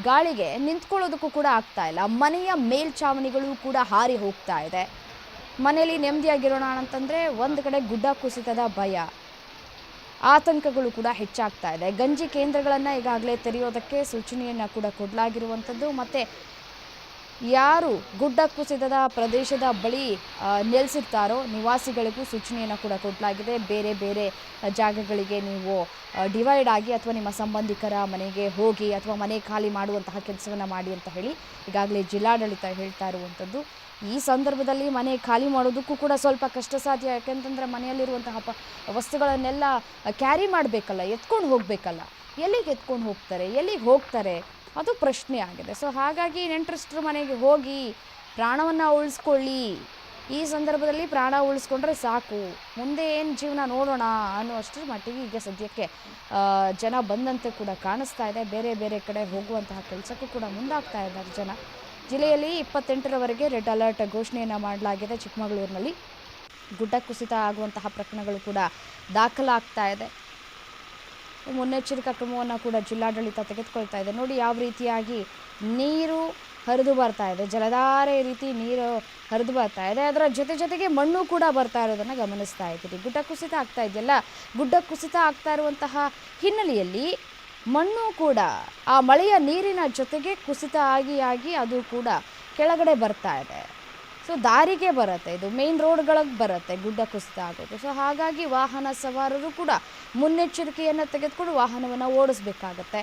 ಗಾಳಿಗೆ ನಿಂತ್ಕೊಳ್ಳೋದಕ್ಕೂ ಕೂಡ ಆಗ್ತಾ ಇಲ್ಲ. ಮನೆಯ ಮೇಲ್ಛಾವಣಿಗಳು ಕೂಡ ಹಾರಿ ಹೋಗ್ತಾ ಇದೆ. ಮನೆಯಲ್ಲಿ ನೆಮ್ಮದಿಯಾಗಿರೋಣ ಅಂತಂದರೆ ಒಂದು ಕಡೆ ಗುಡ್ಡ ಕುಸಿತದ ಭಯ. ಆತಂಕಗಳು ಕೂಡ ಹೆಚ್ಚಾಗ್ತಾ ಇದೆ. ಗಂಜಿ ಕೇಂದ್ರಗಳನ್ನು ಈಗಾಗಲೇ ತೆರೆಯೋದಕ್ಕೆ ಸೂಚನೆಯನ್ನು ಕೂಡ ಕೊಡಲಾಗಿರುವಂಥದ್ದು ಮತ್ತು ಯಾರು ಗುಡ್ಡ ಕುಸಿತದ ಪ್ರದೇಶದ ಬಳಿ ನೆಲೆಸಿರ್ತಾರೋ ನಿವಾಸಿಗಳಿಗೂ ಸೂಚನೆಯನ್ನು ಕೂಡ ಕೊಡಲಾಗಿದೆ. ಬೇರೆ ಬೇರೆ ಜಾಗಗಳಿಗೆ ನೀವು ಡಿವೈಡ್ ಆಗಿ ಅಥವಾ ನಿಮ್ಮ ಸಂಬಂಧಿಕರ ಮನೆಗೆ ಹೋಗಿ ಅಥವಾ ಮನೆ ಖಾಲಿ ಮಾಡುವಂತಹ ಕೆಲಸವನ್ನು ಮಾಡಿ ಅಂತ ಹೇಳಿ ಈಗಾಗಲೇ ಜಿಲ್ಲಾಡಳಿತ ಹೇಳ್ತಾ ಇರುವಂಥದ್ದು ಈ ಸಂದರ್ಭದಲ್ಲಿ ಮನೆ ಖಾಲಿ ಮಾಡೋದಕ್ಕೂ ಕೂಡ ಸ್ವಲ್ಪ ಕಷ್ಟ ಸಾಧ್ಯ, ಯಾಕೆಂತಂದರೆ ಮನೆಯಲ್ಲಿರುವಂತಹ ಪ, ವಸ್ತುಗಳನ್ನೆಲ್ಲ ಕ್ಯಾರಿ ಮಾಡಬೇಕಲ್ಲ, ಎತ್ಕೊಂಡು ಹೋಗಬೇಕಲ್ಲ. ಎಲ್ಲಿಗೆ ಎತ್ಕೊಂಡು ಹೋಗ್ತಾರೆ, ಎಲ್ಲಿಗೆ ಹೋಗ್ತಾರೆ? ಅದು ಪ್ರಶ್ನೆ ಆಗಿದೆ. ಸೊ ಹಾಗಾಗಿ ನೆಂಟರಿಷ್ಟ್ರ ಮನೆಗೆ ಹೋಗಿ ಪ್ರಾಣವನ್ನು ಉಳಿಸ್ಕೊಳ್ಳಿ. ಈ ಸಂದರ್ಭದಲ್ಲಿ ಪ್ರಾಣ ಉಳಿಸ್ಕೊಂಡ್ರೆ ಸಾಕು. ಮುಂದೆ ಏನು ಜೀವನ ನೋಡೋಣ ಅನ್ನುವಷ್ಟರ ಮಟ್ಟಿಗೆ ಈಗ ಸದ್ಯಕ್ಕೆ ಜನ ಬಂದಂತೆ ಕೂಡ ಕಾಣಿಸ್ತಾ ಇದೆ. ಬೇರೆ ಬೇರೆ ಕಡೆ ಹೋಗುವಂತಹ ಕೆಲಸಕ್ಕೂ ಕೂಡ ಮುಂದಾಗ್ತಾ ಇದ್ದಾರೆ ಜನ. ಜಿಲ್ಲೆಯಲ್ಲಿ ಇಪ್ಪತ್ತೆಂಟರವರೆಗೆ ರೆಡ್ ಅಲರ್ಟ್ ಘೋಷಣೆಯನ್ನು ಮಾಡಲಾಗಿದೆ ಚಿಕ್ಕಮಗಳೂರಿನಲ್ಲಿ. ಗುಡ್ಡ ಕುಸಿತ ಆಗುವಂತಹ ಪ್ರಕರಣಗಳು ಕೂಡ ದಾಖಲಾಗ್ತಾ ಇದೆ. ಮುನ್ನೆಚ್ಚರಿಕಾ ಕ್ರಮವನ್ನು ಕೂಡ ಜಿಲ್ಲಾಡಳಿತ ತೆಗೆದುಕೊಳ್ತಾ ಇದೆ. ನೋಡಿ, ಯಾವ ರೀತಿಯಾಗಿ ನೀರು ಹರಿದು ಬರ್ತಾ ಇದೆ. ಜಲಧಾರೆ ರೀತಿ ನೀರು ಹರಿದು ಬರ್ತಾ ಇದೆ. ಅದರ ಜೊತೆ ಜೊತೆಗೆ ಮಣ್ಣು ಕೂಡ ಬರ್ತಾ ಇರೋದನ್ನು ಗಮನಿಸ್ತಾ ಇದ್ದೀರಿ. ಗುಡ್ಡ ಕುಸಿತ ಆಗ್ತಾ ಇದೆಯಲ್ಲ, ಗುಡ್ಡ ಕುಸಿತ ಆಗ್ತಾ ಇರುವಂತಹ ಹಿನ್ನೆಲೆಯಲ್ಲಿ ಮಣ್ಣು ಕೂಡ, ಆ ಮಳೆಯ ನೀರಿನ ಜೊತೆಗೆ ಕುಸಿತ ಆಗಿ ಆಗಿ ಅದು ಕೂಡ ಕೆಳಗಡೆ ಬರ್ತಾ ಇದೆ. ಸೊ ದಾರಿಗೆ ಬರುತ್ತೆ, ಇದು ಮೇನ್ ರೋಡ್ಗಳಿಗೆ ಬರುತ್ತೆ ಗುಡ್ಡ ಕುಸಿತ ಆಗೋದು. ಸೊ ಹಾಗಾಗಿ ವಾಹನ ಸವಾರರು ಕೂಡ ಮುನ್ನೆಚ್ಚರಿಕೆಯನ್ನು ತೆಗೆದುಕೊಂಡು ವಾಹನವನ್ನು ಓಡಿಸ್ಬೇಕಾಗತ್ತೆ.